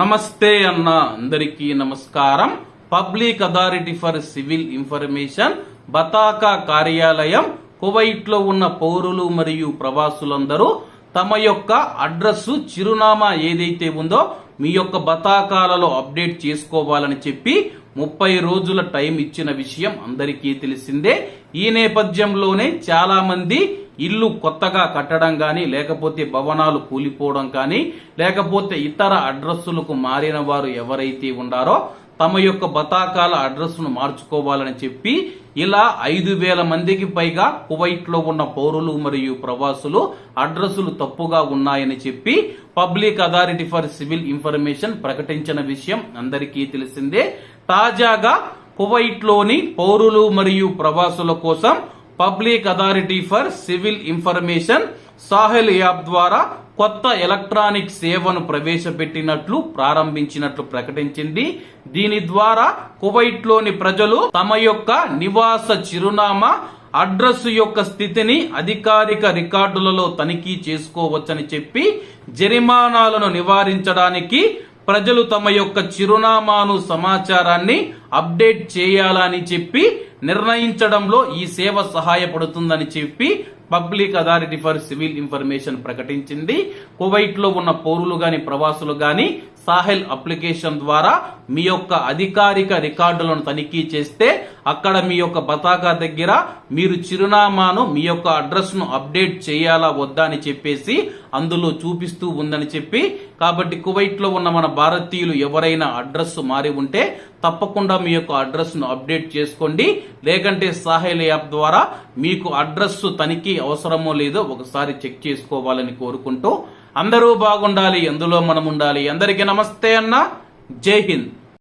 నమస్తే అన్న అందరికీ నమస్కారం. Public authority for civil information బతాకా కార్యాలయం కువైట్లో ఉన్న పౌరులు మరియు ప్రవాసులందరూ తమ యొక్క అడ్రస్ చిరునామా ఏదైతే ఉందో మీ యొక్క బతాకాలలో అప్డేట్ చేసుకోవాలని చెప్పి ముప్పై రోజుల టైం ఇచ్చిన విషయం అందరికీ తెలిసిందే. ఈ నేపథ్యంలోనే చాలా మంది ఇల్లు కొత్తగా కట్టడం కానీ లేకపోతే భవనాలు కూలిపోవడం కానీ లేకపోతే ఇతర అడ్రస్సులకు మారిన వారు ఎవరైతే ఉండారో తమ యొక్క బతాకాల అడ్రస్ను మార్చుకోవాలని చెప్పి ఇలా ఐదు వేల మందికి పైగా కువైట్లో ఉన్న పౌరులు మరియు ప్రవాసులు అడ్రస్సులు తప్పుగా ఉన్నాయని చెప్పి public authority for civil information ప్రకటించిన విషయం అందరికీ తెలిసిందే. తాజాగా కువైట్లోని పౌరులు మరియు ప్రవాసుల కోసం public authority for civil information Sahel app ద్వారా కొత్త ఎలక్ట్రానిక్ సేవను ప్రవేశపెట్టినట్లు ప్రారంభించినట్లు ప్రకటించింది. దీని ద్వారా కువైట్లోని ప్రజలు తమ యొక్క నివాస చిరునామా అడ్రస్ యొక్క స్థితిని అధికారిక రికార్డులలో తనిఖీ చేసుకోవచ్చని చెప్పి జరిమానాలను నివారించడానికి ప్రజలు తమ యొక్క చిరునామాను సమాచారాన్ని అప్డేట్ చేయాలని చెప్పి నిర్ణయించడంలో ఈ సేవ సహాయపడుతుందని చెప్పి public authority for civil information ప్రకటించింది. కువైట్లో ఉన్న పౌరులు గాని ప్రవాసులు గాని సాహెల్ అప్లికేషన్ ద్వారా మీ యొక్క అధికారిక రికార్డులను తనిఖీ చేస్తే అక్కడ మీ యొక్క బతాకా దగ్గర మీరు చిరునామాను మీ యొక్క అడ్రస్ను అప్డేట్ చేయాలా వద్దా అని చెప్పేసి అందులో చూపిస్తూ ఉందని చెప్పి కాబట్టి కువైట్లో ఉన్న మన భారతీయులు ఎవరైనా అడ్రస్ మారి ఉంటే తప్పకుండా మీ యొక్క అడ్రస్ను అప్డేట్ చేసుకోండి. లేకంటే సాహెల్ యాప్ ద్వారా మీకు అడ్రస్ తనిఖీ అవసరమో లేదో ఒకసారి చెక్ చేసుకోవాలని కోరుకుంటూ అందరూ బాగుండాలి ఎందులో మనం ఉండాలి. అందరికీ నమస్తే అన్న. జై హింద్.